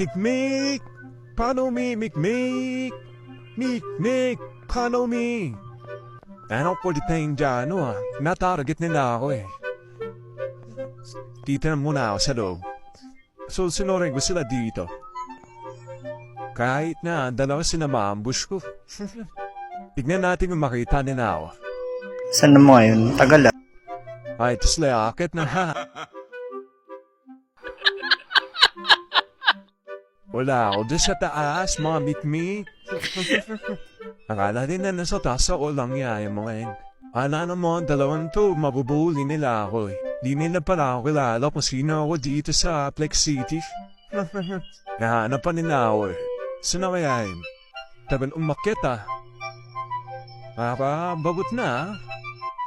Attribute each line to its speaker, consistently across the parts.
Speaker 1: Picnic! Paano mi, Mikmik? Mikmik! Paano mi? Ano tayong dyan, ah? Natarget nila ako eh. Dito na muna ako sa loob. So, sinorin ko sila dito. Kahit na dalawa sila maambush ko. Tignan natin kung makita nila ako.
Speaker 2: Saan mo ngayon? Tagal ah.
Speaker 1: Ay, tas layakit na ha. Wala ako doon sa taas, mga mitmi. Akala din na nasa taas ako lang yaya mo ngayon. Ala na mo, dalawang to, mabubuli nila ako eh. Di nila pala ako kilala kung sino ako dito sa Plex City. Nahanap pa nila ako eh. Sino kaya yun? Taban umakit ah. Para bagot na ah.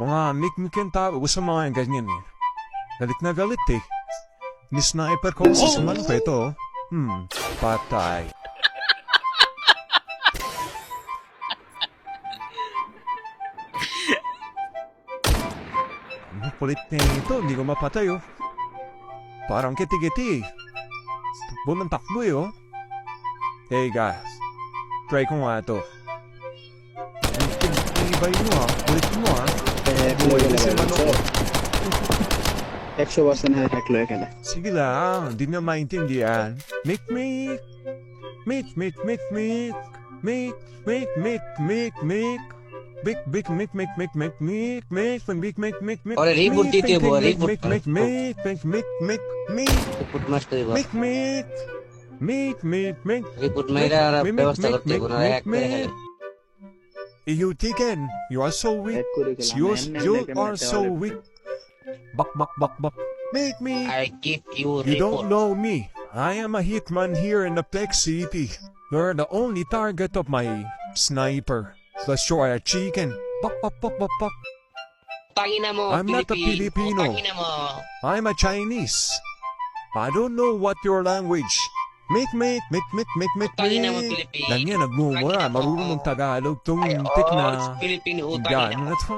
Speaker 1: Mga mikmikin tao sa mga ganyan eh. Galit na galit eh. Ni sniper ko sa suman ko ito. oh. Hmm, patay. Ang kulit na ito, hindi ko mapatay oh. Parang kiti-kiti eh. Takbo ng takbo eh oh. Hey guys, try ko nga ito. Ibay mo ah, kulit mo ah.
Speaker 2: Eh,
Speaker 1: Buhay na si manok.
Speaker 2: Was na heklo ka na.
Speaker 1: Sige lang, hindi na maintindihan. Make, make. Make, make, make, make. Make, make, make, make, make. big big make make make make make make make make make make make
Speaker 3: अरे
Speaker 1: reboot
Speaker 3: दी
Speaker 1: थी वो
Speaker 3: reboot
Speaker 1: make make make make make make make
Speaker 3: reboot मत
Speaker 1: करिए make make make make make reboot
Speaker 3: मेरा
Speaker 1: व्यवस्था
Speaker 3: करते
Speaker 1: हो
Speaker 3: ना
Speaker 1: एक
Speaker 3: पे
Speaker 1: है You again, you are so weak. You, you are so weak. Buck, buck, buck, buck. Make me.
Speaker 3: I give you.
Speaker 1: You don't know me. I am a hitman here in the Plex CP. You're the only target of my sniper. You're a chicken. Bak, bak, bak, bak, bak.
Speaker 3: Tangina mo,
Speaker 1: I'm not a. Filipino.
Speaker 3: Tangina mo.
Speaker 1: I'm a Chinese. I don't know what your language. Make, make, make, make, make, make,
Speaker 3: Tangina mo,
Speaker 1: make.
Speaker 3: Philippine.
Speaker 1: Lang yan, nagmumura. Marunong Tagalog tong tik
Speaker 3: oh,
Speaker 1: na...
Speaker 3: it's Philippine, utang
Speaker 1: Gano
Speaker 3: ina mo.
Speaker 1: na to?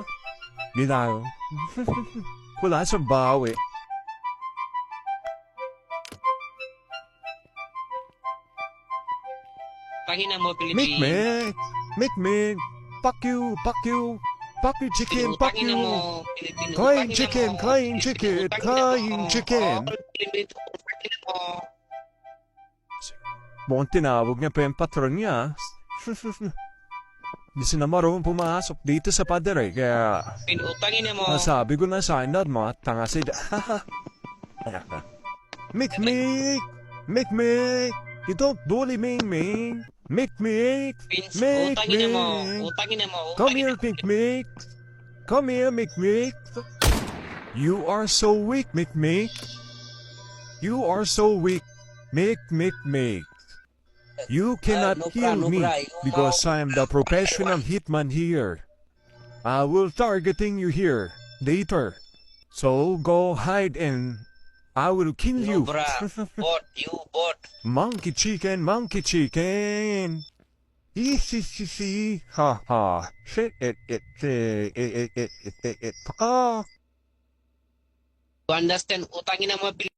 Speaker 1: Gilayo. Wala sa bawi.
Speaker 3: Tangina mo,
Speaker 1: Make,
Speaker 3: Philippine.
Speaker 1: make. Make, make. Fuck you, fuck you. Fuck you, chicken, fuck you.
Speaker 3: Crying
Speaker 1: chicken,
Speaker 3: crying
Speaker 1: chicken,
Speaker 3: crying
Speaker 1: chicken. Buong tinawag niya pa yung patron niya. Hindi sila marunong pumasok dito sa padre, kaya...
Speaker 3: Pinutangin mo.
Speaker 1: Nasabi ko na sa inad, mga tanga sila. Mikmik! Mikmik! You don't bully me, me! Mick, Mick!
Speaker 3: Vince,
Speaker 1: Mick,
Speaker 3: utangina mo.
Speaker 1: Mick!
Speaker 3: Utangina mo.
Speaker 1: Come here,
Speaker 3: mo.
Speaker 1: Mick, Mick! Come here, Mick, Mick! You are so weak, Mick, Mick! You are so weak, Mick, Mick, Mick! You cannot
Speaker 3: no
Speaker 1: kill me because I am the professional hitman here. I will targeting you here later. So go hide and I will kill
Speaker 3: no,
Speaker 1: you.
Speaker 3: What? bot, you bot.
Speaker 1: Monkey chicken, monkey chicken. Eee, ha ha. Shit, it, it, it, it, it, it, it, it, it, it,
Speaker 3: it, it, it, it, it,